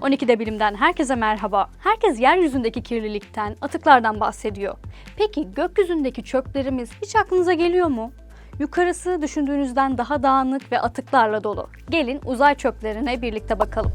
12'de bilimden herkese merhaba. Herkes yeryüzündeki kirlilikten, atıklardan bahsediyor. Peki gökyüzündeki çöplerimiz hiç aklınıza geliyor mu? Yukarısı düşündüğünüzden daha dağınık ve atıklarla dolu. Gelin uzay çöplerine birlikte bakalım.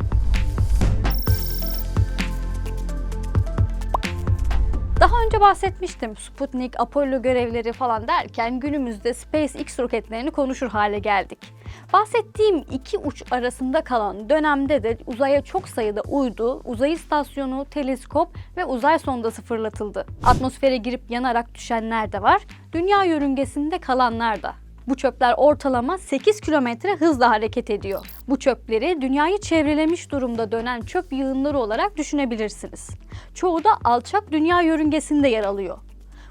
Daha önce bahsetmiştim. Sputnik, Apollo görevleri falan derken günümüzde SpaceX roketlerini konuşur hale geldik. Bahsettiğim iki uç arasında kalan dönemde de uzaya çok sayıda uydu, uzay istasyonu, teleskop ve uzay sondası fırlatıldı. Atmosfere girip yanarak düşenler de var, dünya yörüngesinde kalanlar da. Bu çöpler ortalama 8 kilometre hızla hareket ediyor. Bu çöpleri dünyayı çevrelemiş durumda dönen çöp yığınları olarak düşünebilirsiniz. Çoğu da alçak dünya yörüngesinde yer alıyor.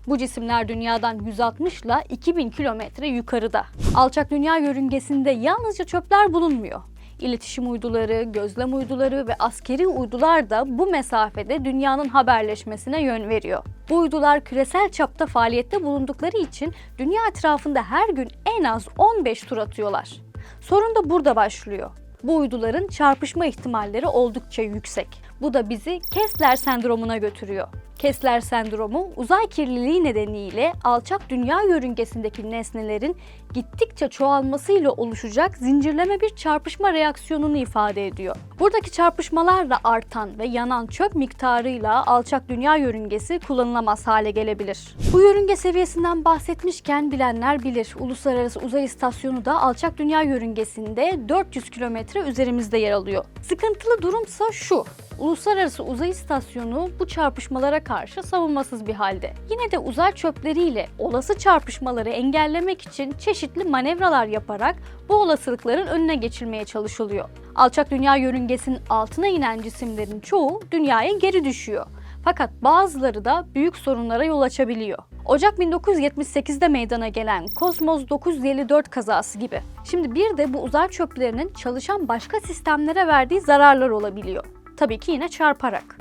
Bu cisimler dünyadan 160 ile 2000 kilometre yukarıda. Alçak dünya yörüngesinde yalnızca çöpler bulunmuyor. İletişim uyduları, gözlem uyduları ve askeri uydular da bu mesafede dünyanın haberleşmesine yön veriyor. Bu uydular küresel çapta faaliyette bulundukları için dünya etrafında her gün en az 15 tur atıyorlar. Sorun da burada başlıyor. Bu uyduların çarpışma ihtimalleri oldukça yüksek. Bu da bizi Kessler sendromuna götürüyor. Kessler sendromu uzay kirliliği nedeniyle alçak dünya yörüngesindeki nesnelerin gittikçe çoğalmasıyla oluşacak zincirleme bir çarpışma reaksiyonunu ifade ediyor. Buradaki çarpışmalarla artan ve yanan çöp miktarıyla alçak dünya yörüngesi kullanılamaz hale gelebilir. Bu yörünge seviyesinden bahsetmişken bilenler bilir. Uluslararası Uzay İstasyonu da alçak dünya yörüngesinde 400 kilometre üzerimizde yer alıyor. Sıkıntılı durumsa şu. Uluslararası Uzay İstasyonu bu çarpışmalara karşı savunmasız bir halde. Yine de uzay çöpleriyle olası çarpışmaları engellemek için çeşitli manevralar yaparak bu olasılıkların önüne geçilmeye çalışılıyor. Alçak dünya yörüngesinin altına inen cisimlerin çoğu dünyaya geri düşüyor. Fakat bazıları da büyük sorunlara yol açabiliyor. Ocak 1978'de meydana gelen Kosmos 954 kazası gibi. Şimdi bir de bu uzay çöplerinin çalışan başka sistemlere verdiği zararlar olabiliyor. Tabii ki yine çarparak.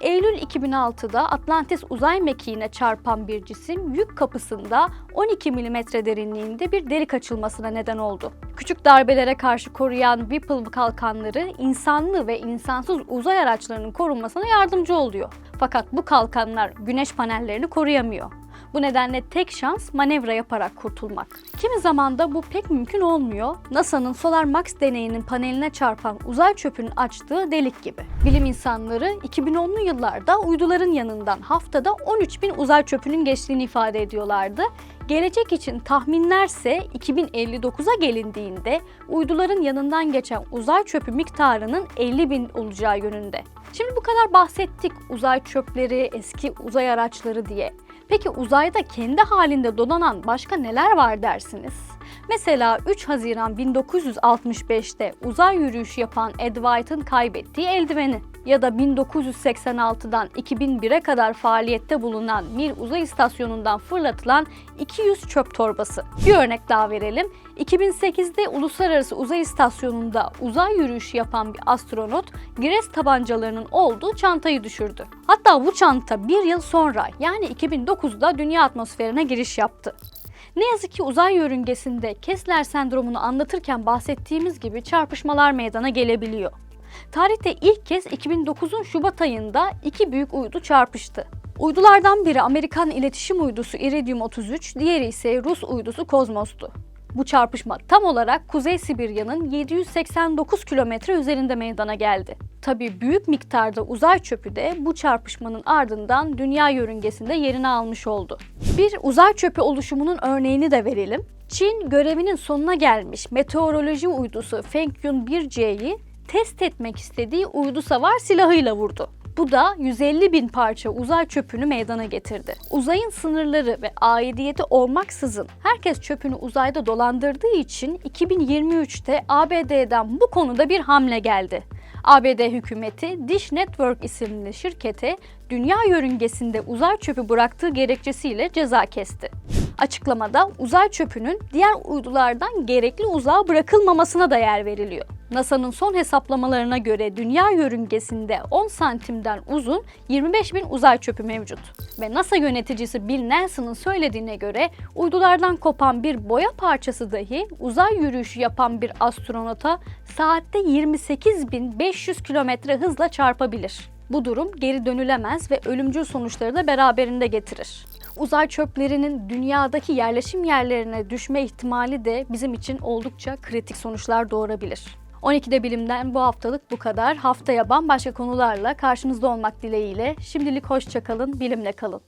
Eylül 2006'da Atlantis uzay mekiğine çarpan bir cisim yük kapısında 12 mm derinliğinde bir delik açılmasına neden oldu. Küçük darbelere karşı koruyan Whipple kalkanları insanlı ve insansız uzay araçlarının korunmasına yardımcı oluyor. Fakat bu kalkanlar güneş panellerini koruyamıyor. Bu nedenle tek şans manevra yaparak kurtulmak. Kimi zaman da bu pek mümkün olmuyor. NASA'nın Solar Max deneyinin paneline çarpan uzay çöpünün açtığı delik gibi. Bilim insanları 2010'lu yıllarda uyduların yanından haftada 13 bin uzay çöpünün geçtiğini ifade ediyorlardı. Gelecek için tahminlerse 2059'a gelindiğinde uyduların yanından geçen uzay çöpü miktarının 50 bin olacağı yönünde. Şimdi bu kadar bahsettik uzay çöpleri, eski uzay araçları diye. Peki uzayda kendi halinde donanan başka neler var dersiniz? Mesela 3 Haziran 1965'te uzay yürüyüşü yapan Ed White'ın kaybettiği eldiveni ya da 1986'dan 2001'e kadar faaliyette bulunan Mir Uzay İstasyonu'ndan fırlatılan 200 çöp torbası. Bir örnek daha verelim. 2008'de Uluslararası Uzay İstasyonu'nda uzay yürüyüşü yapan bir astronot Gres tabancalarının olduğu çantayı düşürdü. Hatta bu çanta bir yıl sonra yani 2009'da dünya atmosferine giriş yaptı. Ne yazık ki uzay yörüngesinde Kessler sendromunu anlatırken bahsettiğimiz gibi çarpışmalar meydana gelebiliyor. Tarihte ilk kez 2009'un Şubat ayında iki büyük uydu çarpıştı. Uydulardan biri Amerikan iletişim uydusu Iridium 33, diğeri ise Rus uydusu Kozmos'tu. Bu çarpışma tam olarak Kuzey Sibirya'nın 789 kilometre üzerinde meydana geldi. Tabii büyük miktarda uzay çöpü de bu çarpışmanın ardından dünya yörüngesinde yerini almış oldu. Bir uzay çöpü oluşumunun örneğini de verelim. Çin görevinin sonuna gelmiş meteoroloji uydusu Fengyun 1C'yi test etmek istediği uydu savar silahıyla vurdu. Bu da 150 bin parça uzay çöpünü meydana getirdi. Uzayın sınırları ve aidiyeti olmaksızın herkes çöpünü uzayda dolandırdığı için 2023'te ABD'den bu konuda bir hamle geldi. ABD hükümeti Dish Network isimli şirkete dünya yörüngesinde uzay çöpü bıraktığı gerekçesiyle ceza kesti. Açıklamada uzay çöpünün diğer uydulardan gerekli uzağa bırakılmamasına da yer veriliyor. NASA'nın son hesaplamalarına göre dünya yörüngesinde 10 santimden uzun 25 bin uzay çöpü mevcut. Ve NASA yöneticisi Bill Nelson'ın söylediğine göre uydulardan kopan bir boya parçası dahi uzay yürüyüşü yapan bir astronota saatte 28.500 kilometre hızla çarpabilir. Bu durum geri dönülemez ve ölümcül sonuçları da beraberinde getirir. Uzay çöplerinin dünyadaki yerleşim yerlerine düşme ihtimali de bizim için oldukça kritik sonuçlar doğurabilir. 12'de bilimden bu haftalık bu kadar. Haftaya bambaşka konularla karşınızda olmak dileğiyle. Şimdilik hoşçakalın, bilimle kalın.